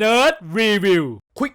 Nerd Review ควิก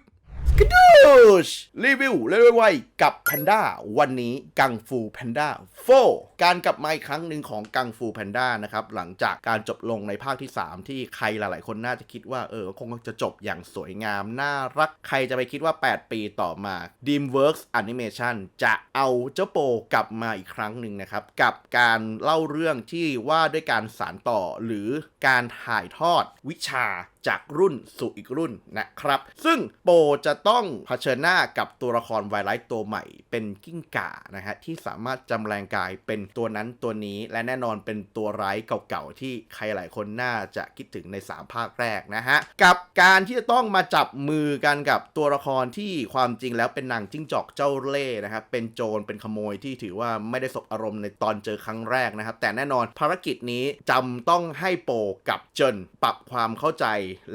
กระดู ชรีวิวเรื่อยๆไวๆกับแพนด้าวันนี้กังฟูแพนด้า4การกลับมาอีกครั้งหนึ่งของกังฟูแพนด้านะครับ หลังจากการจบลงในภาคที่ 3 ที่ใครหลาย ๆ คนน่าจะคิดว่า เออคงจะจบอย่างสวยงาม น่ารักใครจะไปคิดว่า 8 ปีต่อมา DreamWorks Animation จะเอาเจ้าโปกลับมาอีกครั้งหนึ่งนะครับ กับการเล่าเรื่องที่ว่าด้วยการสานต่อหรือการถ่ายทอดวิชาจากรุ่นสู่อีกรุ่นนะครับ ซึ่งโปจะต้องเผชิญหน้ากับตัวละครไวรัสตัวใหม่เป็นกิ้งก่านะฮะที่สามารถจำแรงกายเป็นตัวนั้นตัวนี้และแน่นอนเป็นตัวร้ายเก่าๆที่ใครหลายคนน่าจะคิดถึงใน 3 ภาคแรกนะฮะกับการที่จะต้องมาจับมือกันกับตัวละครที่ความจริงแล้วเป็นนางจิ้งจอกเจ้าเล่ห์นะครับเป็นโจรเป็นขโมยที่ถือว่าไม่ได้สบอารมณ์ในตอนเจอครั้งแรกนะครับ แต่แน่นอนภารกิจนี้จำต้องให้โปกับเจนปรับความเข้าใจ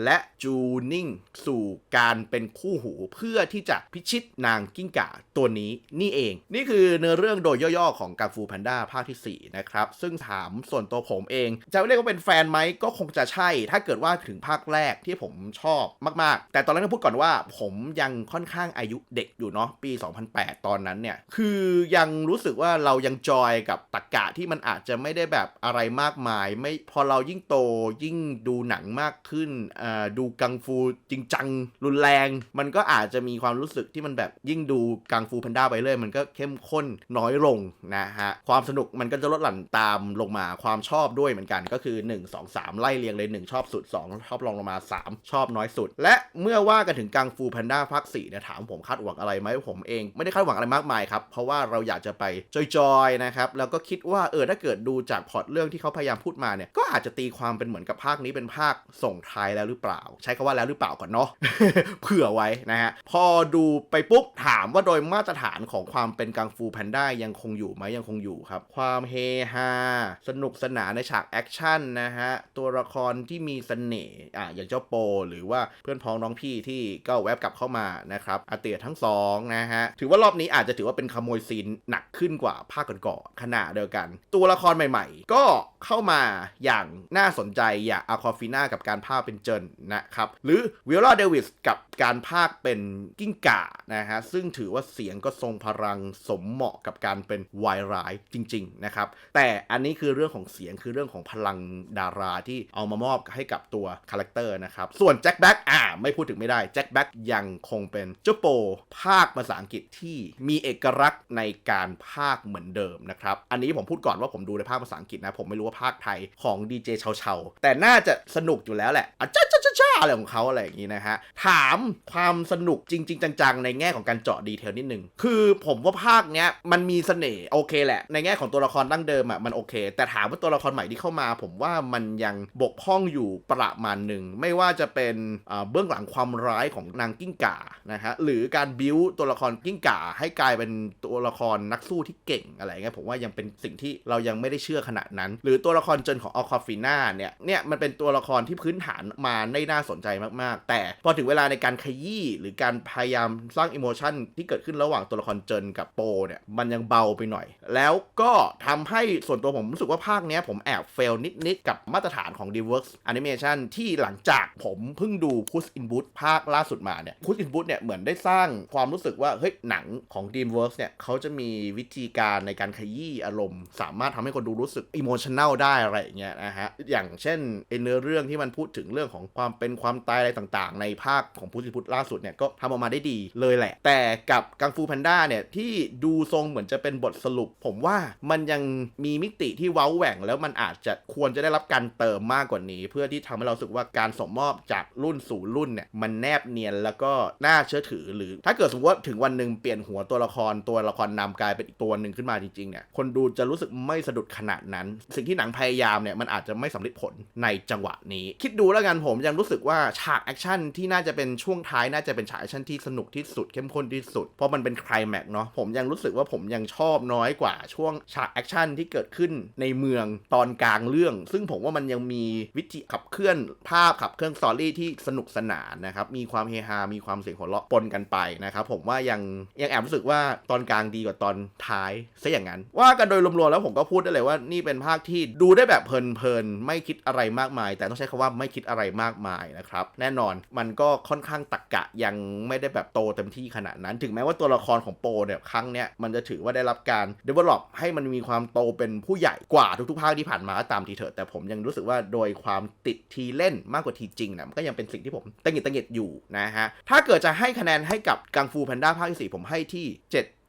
และจูนิ่งสู่การเป็นคู่หูเพื่อที่จะพิชิตนางกิ้งก่าตัวนี้นี่เอง นี่คือเนื้อเรื่องโดยย่อๆของกังฟูแพนด้าภาคที่ 4 นะครับ ซึ่งถามส่วนตัวผมเอง จะเรียกว่าเป็นแฟนไหมก็คงจะใช่ ถ้าเกิดว่าถึงภาคแรกที่ผมชอบมาก ๆ แต่ตอนแรกต้องพูดก่อนว่า ผมยังค่อนข้างอายุเด็กอยู่เนาะปี 2008 ตอนนั้นเนี่ย คือยังรู้สึกว่าเรายังจอยกับตรกกะที่มันอาจจะไม่ได้แบบอะไรมากมาย ไม่พอเรายิ่งโตยิ่งดูหนังมากขึ้นดูกังฟูจริงจังรุนแรง มันก็อาจจะมีีความรู้สึกที่มันแบบยิ่งดูกังฟูแพนด้าไปเรื่อยมันก็เข้มข้นน้อยลงนะฮะ ความสนุกมันก็จะลดหลั่นตามลงมาความชอบด้วยเหมือนกันก็คือ 1 2 3 ไล่เรียงเลย 1 ชอบสุด 2 ชอบรองลงมา 3 ชอบน้อยสุด และเมื่อว่ากันถึงกังฟูแพนด้าภาค4เนี่ยถามผมคาดหวังอะไรไหมผมเองไม่ได้คาดหวังอะไรมากมายครับ เพราะว่าเราอยากจะไปจอยๆนะครับแล้วก็คิดว่าเออถ้าเกิดดูจากพล็อตเรื่องที่เขาพยายามพูดมาเนี่ยก็อาจจะตีความเป็นเหมือนกับภาคนี้เป็นภาคส่งท้ายแล้วหรือเปล่า ใช้คำว่าแล้วหรือเปล่าก่อนเนาะเผื่อไว้นะฮะพอดูไปปุ๊บถามว่าโดยมาตรฐานของความเป็นกังฟูแพนด้ายังคงอยู่ไหมยังคงอยู่ครับ ความเฮฮาสนุกสนานในฉากแอคชั่นนะฮะ ตัวละครที่มีเสน่ห์อะอย่างเจ้าโป หรือว่าเพื่อนพ้องน้องพี่ที่ก็แวบกลับเข้ามานะครับอาเตียทั้งสองนะฮะ ถือว่ารอบนี้อาจจะถือว่าเป็นขโมยซีนหนักขึ้นกว่าภาคก่อนๆขนาดเดียวกัน ตัวละครใหม่ ๆ ก็เข้ามาอย่างน่าสนใจอย่างอาคอฟิน่ากับการภาคเป็นเจนนะครับหรือวิลล่าเดวิสกับการภาคเป็นกิ้งก่านะฮะซึ่งถือว่าเสียงก็ทรงพลังสมเหมาะกับการเป็นวายร้ายจริง ๆ นะครับ แต่อันนี้คือเรื่องของเสียงคือเรื่องของพลังดาราที่เอามามอบให้กับตัวคาแรคเตอร์นะครับ ส่วนแจ็คแบ็กอ่าไม่พูดถึงไม่ได้แจ็คแบ็กยังคงเป็นเจ้าโปภาคภาษาอังกฤษที่มีเอกลักษณ์ในการภาคเหมือนเดิมนะครับ อันนี้ผมพูดก่อนว่าผมดูในภาคภาษาอังกฤษนะ ผมไม่รู้ว่าภาคไทยของดีเจเชาๆแต่น่าจะสนุกอยู่แล้วแหละอะจ้าจ้าจ้าจ้าอะไรของเขาอะไรอย่างนี้นะฮะถามความสนุกจจริง ๆ จังๆ ในแง่ของการเจาะดีเทลนิดนึง คือผมว่าภาคเนี้ยมันมีเสน่ห์โอเคแหละ ในแง่ของตัวละครดั้งเดิมอะมันโอเค แต่ถามว่าตัวละครใหม่ที่เข้ามา ผมว่ามันยังบกพร่องอยู่ประมาณหนึ่ง ไม่ว่าจะเป็นเบื้องหลังความร้ายของนางกิ้งก่านะฮะหรือการบิวตัวละครกิ้งก่าให้กลายเป็นตัวละครนักสู้ที่เก่งอะไรเงี้ยผมว่ายังเป็นสิ่งที่เรายังไม่ได้เชื่อขนาดนั้น หรือตัวละครเจนของออคอฟิน่าเนี่ยเนี่ยมันเป็นตัวละครที่พื้นฐานมาได้น่าสนใจมากๆ แต่พอถึงเวลาในการขยี้หรือการพยายามสร้างอิโมชันที่เกิดขึ้นระหว่างตัวละครเจนกับโปเนี่ยมันยังเบาไปหน่อย แล้วก็ทำให้ส่วนตัวผมรู้สึกว่าภาคเนี้ยผมแอบเฟลนิดๆกับมาตรฐานของ DreamWorks Animation ที่หลังจากผมเพิ่งดู Puss in Boots ภาคล่าสุดมาเนี่ย Puss in Boots เนี่ยเหมือนได้สร้างความรู้สึกว่าเฮ้ยหนังของ DreamWorks เนี่ยเขาจะมีวิธีการในการขยี้อารมณ์ สามารถทำให้คนดูรู้สึกอิโมชันแนลได้อะไรอย่างเงี้ยนะฮะอย่างเช่นเนื้อเรื่องที่มันพูดถึงเรื่องของความเป็นความตายอะไรต่าง ๆ ในภาคของ Puss in Boots ล่าสุดเนี่ยก็ทำออกมาได้ดีเลยแหละ แต่กับกังฟูแพนด้าเนี่ย ที่ดูทรงเหมือนจะเป็นบทสรุป ผมว่ามันยังมีมิติที่เว้าแหว่ง แล้วมันอาจจะควรจะได้รับการเติมมากกว่านี้ เพื่อที่ทำให้เราสึกว่าการส่งมอบจากรุ่นสู่รุ่นเนี่ยมันแนบเนียนแล้วก็น่าเชื่อถือหรือ ถ้าเกิดสมมติว่าถึงวันหนึ่งเปลี่ยนหัวตัวละครตัวละครนำกลายเป็นอีกตัวหนึ่งขึ้นมาจริงๆเนี่ยคนดูจะรู้สึกไม่สะดุดขนาดนั้น สิ่งที่หนังพยายามเนี่ยมันอาจจะไม่สำเร็จผลในจังหวะนี้ คิดดูแล้วกันผมยังรู้สึกว่าฉากแอคชั่นที่น่าจะเป็นช่วงท้ายน่าจะเป็นฉากแอคชั่นที่สนุกที่สุดเข้มข้นที่สุด เพราะมันเป็นไคลแม็กเนาะผมยังรู้สึกว่าผมยังชอบน้อยกว่าช่วงฉากแอคชั่นที่เกิดขึ้นในเมืองตอนกลางเรื่อง ซึ่งผมว่ามันยังมีวิธีขับเคลื่อนภาพขับเคลื่อนสตอรี่ที่สนุกสนานนะครับมีความเฮฮา มีความเสียงหัวเราะปนกันไปนะครับผมว่ายังยังแอบรู้สึกว่าตอนกลางดีกว่าตอนท้ายซะอย่างนั้น ว่ากันโดยรวมๆแล้วผมก็พูดได้เลยว่านี่เป็นภาคที่ดูได้แบบเพลินๆไม่คิดอะไรมากมาย แต่ต้องใช้คำว่าไม่คิดอะไรมากมายนะครับแน่นอนมันก็ค่อนข้างตักกะยังไม่ได้แบบโตเต็มที่ขนาดนั้น ถึงแม้ว่าตัวละครของโปเนี่ยครั้งเนี้ยมันจะถือว่าได้รับการ develop ให้มันมีความโตเป็นผู้ใหญ่กว่าทุกๆภาคที่ผ่านมาก็ตามทีเถอะแต่ผมยังรู้สึกว่าโดยความติดทีเล่นมากกว่าทีจริงนะมันก็ยังเป็นสิ่งที่ผมตังหิดตังหิดอยู่นะฮะถ้าเกิดจะให้คะแนนให้กับกังฟูแพนด้าภาคที่4ผมให้ที่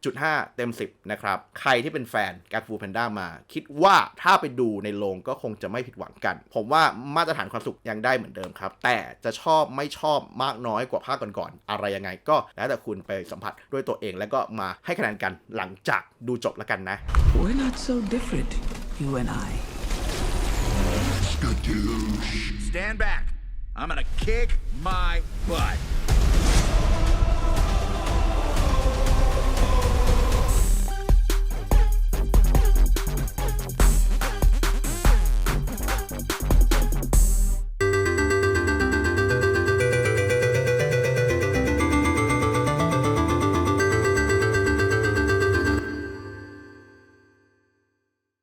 7.5 เต็ม 10 นะครับ ใครที่เป็นแฟนกังฟูแพนด้ามา คิดว่าถ้าไปดูในโรงก็คงจะไม่ผิดหวังกัน ผมว่ามาตรฐานความสุขยังได้เหมือนเดิมครับ แต่จะชอบไม่ชอบมากน้อยกว่าภาคก่อนๆอะไรยังไง ก็แล้วแต่คุณไปสัมผัสด้วยตัวเองแล้วก็มาให้คะแนนกันหลังจากดูจบแล้วกันนะ We're not so different, you and I. Stand back. I'm gonna kick my butt.